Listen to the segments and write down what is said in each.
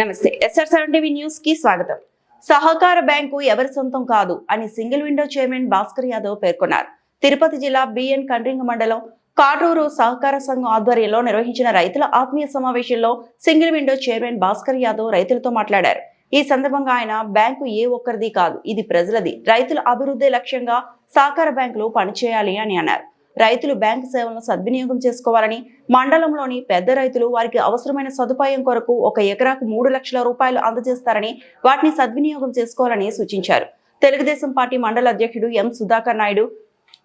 నమస్తే. SR seven TV న్యూస్కి స్వాగతం. సహకార బ్యాంకు ఎవరి సొంతం కాదు అని single window chairman Bhaskar Yadav పేర్కొన్నారు. తిరుపతి జిల్లా బిఎన్ కండ్రింగ మండలం కాటూరు సహకార సంఘం ఆధ్వర్యంలో నిర్వహించిన రైతుల ఆత్మీయ సమావేశంలో single window chairman Bhaskar Yadav రైతులతో మాట్లాడారు. ఈ సందర్భంగా ఆయన బ్యాంకు ఏ ఒక్కరిది కాదు ఇది ప్రజలది. రైతుల అభివృద్ధి లక్ష్యంగా సహకార బ్యాంకులు పనిచేయాలి అని అన్నారు. రైతులు బ్యాంకు సేవలను సద్వినియోగం చేసుకోవాలని మండలంలోని పెద్ద రైతులు వారికి అవసరమైన సదుపాయం కొరకు ఒక ఎకరాకు మూడు లక్షల రూపాయలు అందజేస్తారని వాటిని సద్వినియోగం చేసుకోవాలని సూచించారు. తెలుగుదేశం పార్టీ మండల అధ్యక్షుడు ఎం సుధాకర్ నాయుడు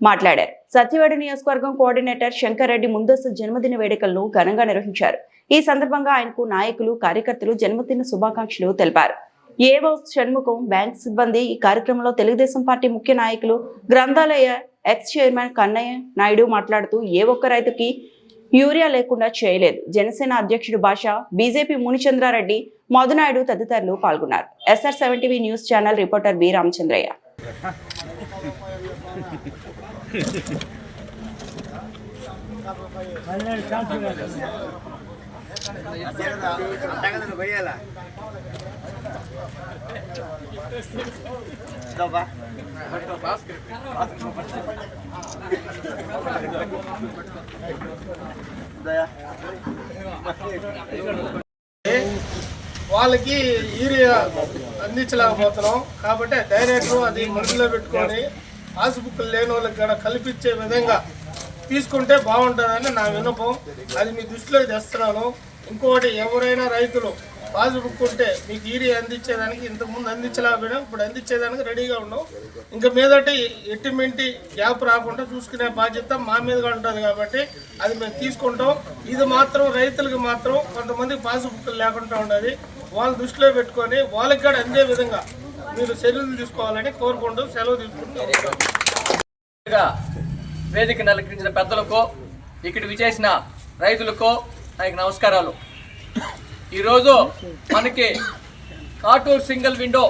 మాట్లాడారు. సత్యవేడ నియోజకవర్గం కోఆర్డినేటర్ శంకర్ రెడ్డి ముందస్తు జన్మదిన వేడుకలను ఘనంగా నిర్వహించారు. ఈ సందర్భంగా ఆయనకు నాయకులు కార్యకర్తలు జన్మదిన శుభాకాంక్షలు తెలిపారు. ఏవో షణ్ముఖం బ్యాంక్ సిబ్బంది ఈ కార్యక్రమంలో తెలుగుదేశం పార్టీ ముఖ్య నాయకులు గ్రంథాలయ ఎక్స్ చైర్మన్ కన్నయ్య నాయుడు మాట్లాడుతూ ఏ ఒక్క రైతుకి యూరియా లేకుండా చేయలేదు. జనసేన అధ్యక్షుడు భాష బీజేపీ మునిచంద్రారెడ్డి మధునాయుడు తదితరులు పాల్గొన్నారు. SR seven TV news channel reporter B Ramachandraiah. వాళ్ళకి యూరియా అందించలేకపోతున్నాం. కాబట్టి డైరెక్టర్ అది మనసులో పెట్టుకొని పాస్బుక్ లేని వాళ్ళకి కూడా కల్పించే విధంగా తీసుకుంటే బాగుంటుందని నా విన్నపం. అది మీ దృష్టిలో తెస్తున్నాను ఇంకోటి ఎవరైనా రైతులు పాస్బుక్ ఉంటే మీకు ఈరీ అందించేదానికి ఇంతకుముందు అందించలేకపోయినా ఇప్పుడు అందించేదానికి రెడీగా ఉన్నాం. ఇంకా మీదటి ఎట్టిమింటి గ్యాప్ రాకుండా చూసుకునే బాధ్యత మా మీదుగా ఉంటుంది కాబట్టి అది మేము తీసుకుంటాం. ఇది మాత్రం రైతులకు మాత్రం కొంతమంది పాస్బుక్ లేకుండా ఉండాలి. వాళ్ళు దృష్టిలో పెట్టుకొని వాళ్ళకి కూడా అందే విధంగా మీరు చర్యలు తీసుకోవాలని కోరుకుంటూ సెలవు తీసుకుంటాం వేదిక నలకరించిన పెద్దలకు ఇక్కడ విచేసిన రైతులకు నాకు నమస్కారాలు. ఈరోజు మనకి Katur single window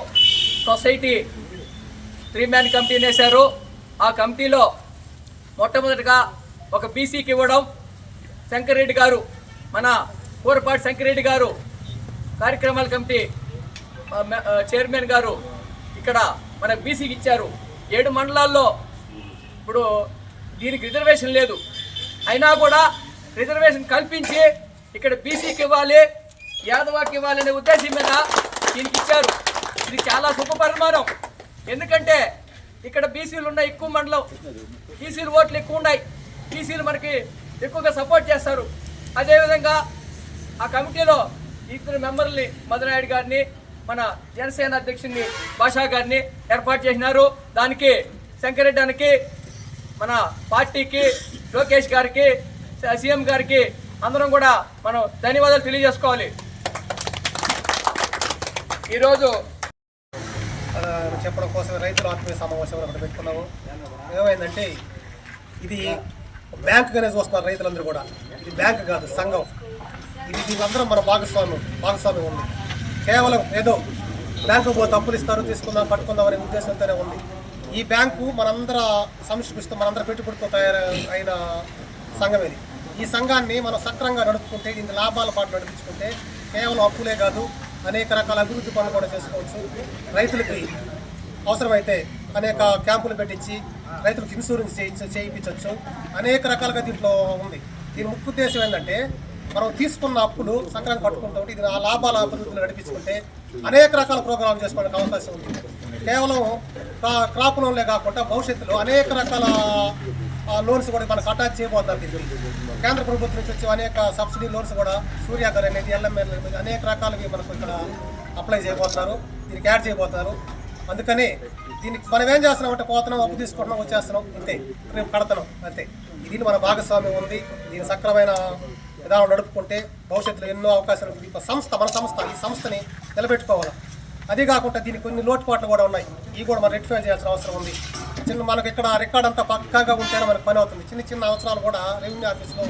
society three man committee వేశారు ఆ కమిటీలో మొట్టమొదటిగా ఒక బీసీకి ఇవ్వడం శంకర్రెడ్డి గారు మన కూరపాటి శంకర్రెడ్డి గారు కార్యక్రమాల కమిటీ చైర్మన్ గారు ఇక్కడ మన బీసీకి ఇచ్చారు. ఏడు మండలాల్లో ఇప్పుడు దీనికి రిజర్వేషన్ లేదు. అయినా కూడా రిజర్వేషన్ కల్పించి ఇక్కడ బీసీకి ఇవ్వాలి. యాదవాకి ఇవ్వాలనే ఉద్దేశం మీద దీనికి ఇచ్చారు. ఇది చాలా శుభ పరిమాణం ఎందుకంటే ఇక్కడ బీసీలు ఉన్న ఎక్కువ మండలం బీసీలు ఓట్లు ఎక్కువ ఉన్నాయి. బీసీలు మనకి ఎక్కువగా సపోర్ట్ చేస్తారు. అదేవిధంగా ఆ కమిటీలో ఇద్దరు మెంబర్ని మధునాయుడు గారిని మన జనసేన అధ్యక్షుడిని భాషా గారిని ఏర్పాటు చేసినారు. దానికి శంకరెడ్డానికి మన పార్టీకి లోకేష్ గారికి సీఎం గారికి అందరం కూడా మనం ధన్యవాదాలు తెలియజేసుకోవాలి. ఈరోజు చెప్పడం కోసం రైతుల ఆత్మీయ సమావేశం ఒకటి పెట్టుకున్నాము. ఏమైందంటే ఇది బ్యాంకుగానే చూస్తున్నారు రైతులందరూ కూడా. ఇది బ్యాంక్ కాదు సంఘం. ఇది దీనిందరం మన భాగస్వామ్యం భాగస్వామ్యం ఉంది. కేవలం ఏదో బ్యాంకు పోతే అప్పులు ఇస్తారు తీసుకుందాం పట్టుకుందాం అనే ఉద్దేశంతోనే ఉంది. ఈ బ్యాంకు మనందర సంస్కృతితో మనందర పెట్టుబడితో తయారు అయిన సంఘం ఇది. ఈ సంఘాన్ని మనం సక్రంగా నడుపుకుంటే దీని లాభాల పాటు నడిపించుకుంటే కేవలం అప్పులే కాదు అనేక రకాల అభివృద్ధి పనులు కూడా చేసుకోవచ్చు. రైతులకి అవసరమైతే అనేక క్యాంపులు పెట్టించి రైతులకు ఇన్సూరెన్స్ చేయించ చేయించవచ్చు అనేక రకాలుగా దీంట్లో ఉంది. దీని ముఖ్య ఉద్దేశం ఏంటంటే మనం తీసుకున్న అప్పులు సక్రమంగా కట్టుకుంటూ ఇది ఆ లాభాల అభివృద్ధిని నడిపించుకుంటే అనేక రకాల ప్రోగ్రాం చేసుకోవడానికి అవకాశం ఉంది. కేవలం క్రా- క్రాప్ లోన్లే కాకుండా భవిష్యత్తులో అనేక రకాల లోన్స్ కూడా మనకు అటాచ్ చేయబోతుంది. కేంద్ర ప్రభుత్వం నుంచి వచ్చే అనేక సబ్సిడీ లోన్స్ కూడా సూర్యాగర్ అనేది ఎల్ఎంఎల్ అనేక రకాలవి మనకు ఇక్కడ అప్లై చేయబోతున్నారు దీనికి యాడ్ చేయబోతున్నారు. అందుకని దీనికి మనం ఏం చేస్తున్నాం అంటే పోతున్నాం అప్పు తీసుకుంటున్నాం వచ్చేస్తున్నాం అంతే రేపు కడతాం అంతే. దీని మన భాగస్వామ్యం ఉంది. దీని సక్రమైన విధానం నడుపుకుంటే భవిష్యత్తులో ఎన్నో అవకాశాలు సంస్థ మన సంస్థ ఈ సంస్థని నిలబెట్టుకోవాలి. అదే కాకుండా దీనికి కొన్ని లోటుపాట్లు కూడా ఉన్నాయి. ఇవి కూడా మనం రెక్టిఫై చేయాల్సిన అవసరం ఉంది. చిన్న మనకి ఇక్కడ రికార్డ్ అంతా పక్కాగా ఉంటేనే మనకు పని అవుతుంది. చిన్న చిన్న అవసరాలు కూడా రెవెన్యూ ఆఫీస్లో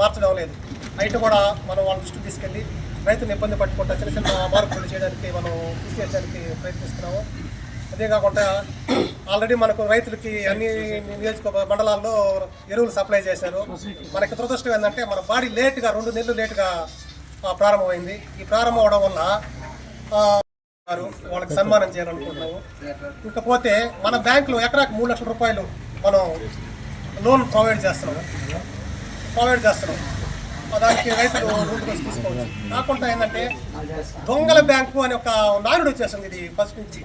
మార్చడం లేదు. అయితే కూడా మనం వాళ్ళ దృష్టికి తీసుకెళ్ళి రైతులను ఇబ్బంది పట్టుకుంటా చిన్న చిన్న మార్పులు చేయడానికి మనం కృషి చేయడానికి ప్రయత్నిస్తున్నాము. అదే కాకుండా ఆల్రెడీ మనకు రైతులకి అన్ని నియోజక మండలాల్లో ఎరువులు సప్లై చేశారు. మనకి దురదృష్టం ఏంటంటే మన బాడీ లేట్గా రెండు నెలలు లేట్గా ప్రారంభమైంది. ఈ ప్రారంభం అవడం వల్ల వారు వాళ్ళకి సన్మానం చేయాలనుకుంటున్నాము. ఇకపోతే మన బ్యాంకులో ఎకరాకి మూడు లక్షల రూపాయలు మనం లోన్ ప్రొవైడ్ చేస్తున్నాము. ప్రొవైడ్ చేస్తున్నాం దానికి రైతులు ముందుకు తీసుకోవచ్చు. కాకుండా ఏంటంటే దొంగల బ్యాంకు అని ఒక నానుడు వచ్చేసింది ఇది ఫస్ట్ నుంచి.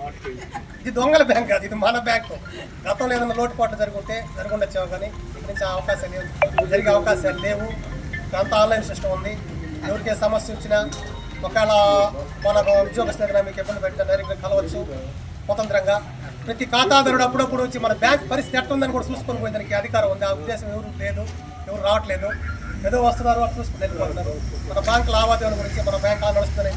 ఇది దొంగల బ్యాంక్ కాదు ఇది మన బ్యాంకు. గతంలో ఏదైనా లోటుపాట్లు జరుగుంటే జరుగుండొచ్చావు కానీ నుంచి అవకాశం అవకాశాలు జరిగే అవకాశాలు లేవు. అంతా ఆన్లైన్ సిస్టమ్ ఉంది. ఎవరికే సమస్య వచ్చినా ఒకవేళ మనకు ఉద్యోగస్తులు మీకు ఇబ్బంది పెడితే డైరెక్ట్గా కలవచ్చు స్వతంత్రంగా. ప్రతి ఖాతాదారుడు అప్పుడప్పుడు వచ్చి మన బ్యాంక్ పరిస్థితి ఎట్టుందని కూడా చూసుకొని పోయేదానికి అధికారం ఉంది. ఆ ఉద్దేశం ఎవరు లేదు ఎవరు రావట్లేదు. ఏదో వస్తున్నారు వాళ్ళు చూసుకుని వెళ్ళిపోతున్నారు. మన బ్యాంక్ లావాదేవీల గురించి మన బ్యాంక్ ఆ నడుస్తుందని